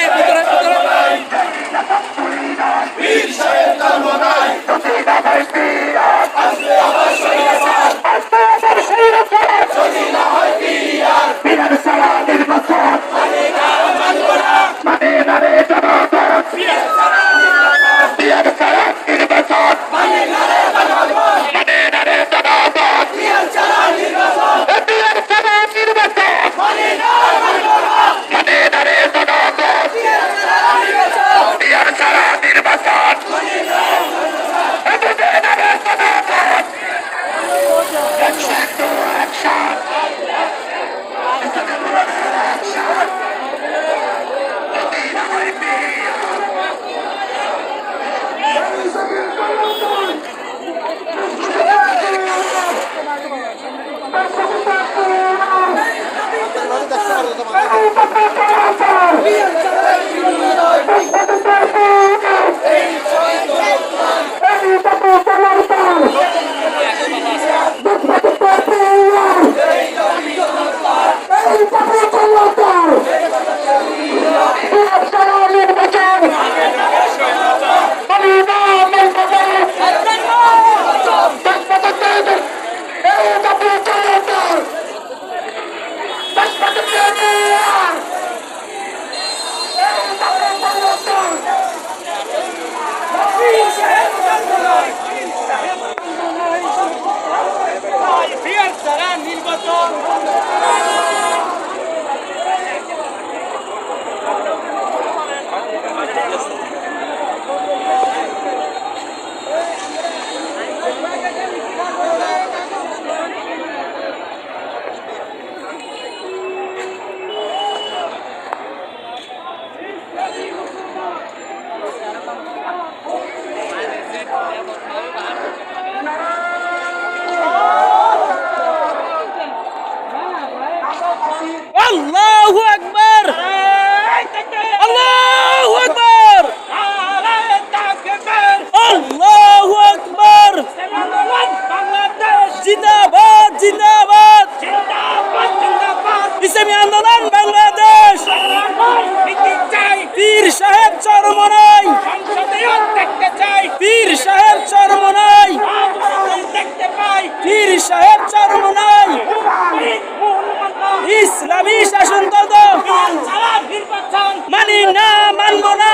এই ভিতরে ভিতরে। Vamos para o ইসলামী শাসনতন্ত্র মানি না মানব না।